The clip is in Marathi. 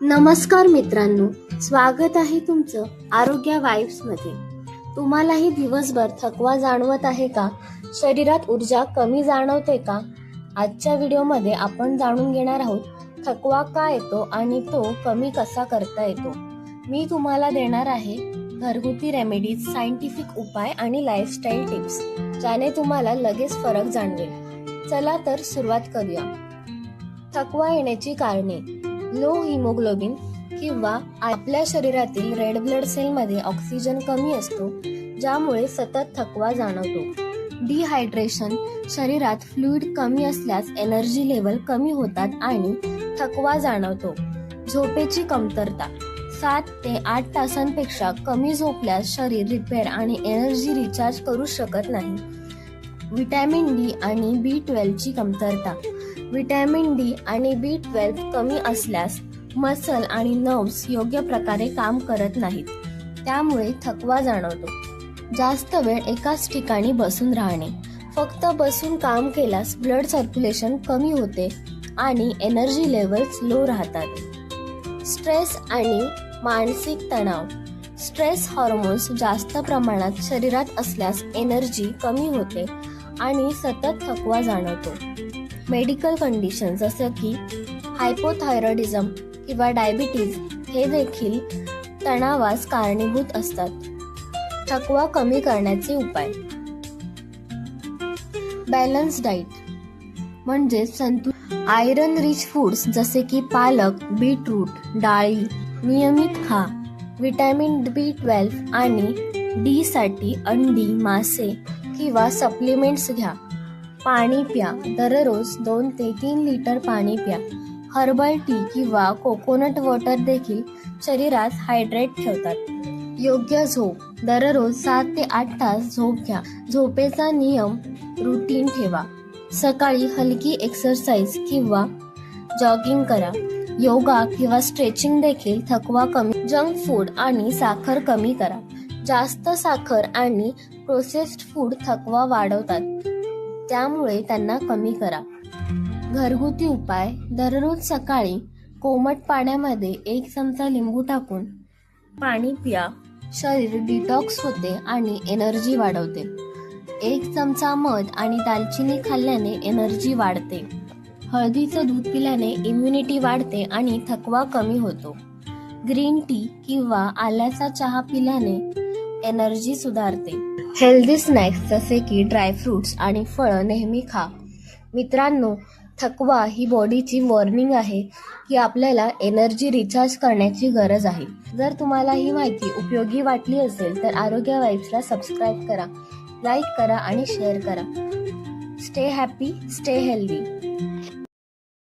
नमस्कार मित्रांनो स्वागत आहे तुमचं आरोग्य वाईब्समध्ये. तुम्हालाही दिवसभर थकवा जाणवत आहे का? शरीरात ऊर्जा कमी जाणवते का? आजच्या व्हिडिओमध्ये आपण जाणून घेणार आहोत थकवा का येतो आणि तो कमी कसा करता येतो? मी तुम्हाला देणार आहे घरगुती रेमेडीज सायंटिफिक उपाय आणि लाईफस्टाईल टिप्स ज्याने तुम्हाला लगेच फरक जाणवेल. चला तर सुरुवात करूया. थकवा येण्याची कारणे. लो हिमोग्लोबिन किंवा आपल्या शरीरातील रेड ब्लड सेलमध्ये ऑक्सिजन कमी असतो ज्यामुळे सतत थकवा जाणवतो. डिहायड्रेशन शरीरात फ्लुईड कमी असल्यास एनर्जी लेवल कमी होतात आणि थकवा जाणवतो. झोपेची कमतरता सात ते आठ तासांपेक्षा कमी झोपल्यास शरीर रिपेअर आणि एनर्जी रिचार्ज करू शकत नाही. विटॅमिन डी आणि बी ट्वेल्वची कमतरता व्हिटॅमिन डी आणि बी ट्वेल्व कमी असल्यास मसल आणि नर्व्स योग्य प्रकारे काम करत नाहीत. त्यामुळे थकवा जाणवतो. जास्त वेळ एकाच ठिकाणी बसून राहणे. फक्त बसून काम केल्यास ब्लड सर्क्युलेशन कमी होते आणि एनर्जी लेवल्स लो राहतात. स्ट्रेस आणि मानसिक तणाव. स्ट्रेस हॉर्मोन्स जास्त प्रमाणात शरीरात असल्यास एनर्जी कमी होते आणि सतत थकवा जाणवतो. मेडिकल कंडिशन जसं की हायपोथायरॉइडिझम किंवा डायबिटीज हे देखील तणावास कारणीभूत असतात. थकवा कमी करण्याचे उपाय. बॅलन्स डाईट म्हणजे संतु आयरन रिच फूड्स जसे की पालक बीटरूट डाळी नियमित खा विटॅमिन बी ट्वेल्व आणि डी साठी अंडी मासे किंवा सप्लिमेंट्स घ्या. पाणी प्या. दररोज दोन ते तीन लिटर पाणी प्या. हर्बल टी किंवा कोकोनट वॉटर देखील शरीरात हायड्रेट ठेवतात. योग्य झोप. दररोज सात ते आठ तास झोप घ्या. झोपेचा नियम रुटीन ठेवा. सकाळी हलकी एक्सरसाइज किंवा जॉगिंग करा. योगा किंवा स्ट्रेचिंग देखील थकवा कमी जंक फूड आणि साखर कमी करा. जास्त साखर आणि प्रोसेस्ड फूड थकवा वाढवतात. त्यामुळे त्यांना कमी करा. घरगुती उपाय दररोज सकाळी कोमट पाण्यामध्ये एक चमचा लिंबू टाकून पाणी पिया. शरीर डिटॉक्स होते आणि एनर्जी वाढवते. एक चमचा मध आणि दालचिनी खाल्ल्याने एनर्जी वाढते. हळदीचं दूध पिल्याने इम्युनिटी वाढते आणि थकवा कमी होतो. ग्रीन टी किंवा आल्याचा चहा पिल्याने एनर्जी सुधारते. हेल्दी स्नॅक्स जसे की ड्रायफ्रुट्स आणि फळं नेहमी खा. मित्रांनो थकवा ही बॉडीची वॉर्निंग आहे की आपल्याला एनर्जी रिचार्ज करण्याची गरज आहे. जर तुम्हाला ही माहिती उपयोगी वाटली असेल तर आरोग्य वाईब्सला सबस्क्राईब करा लाईक करा आणि शेअर करा. Stay happy stay healthy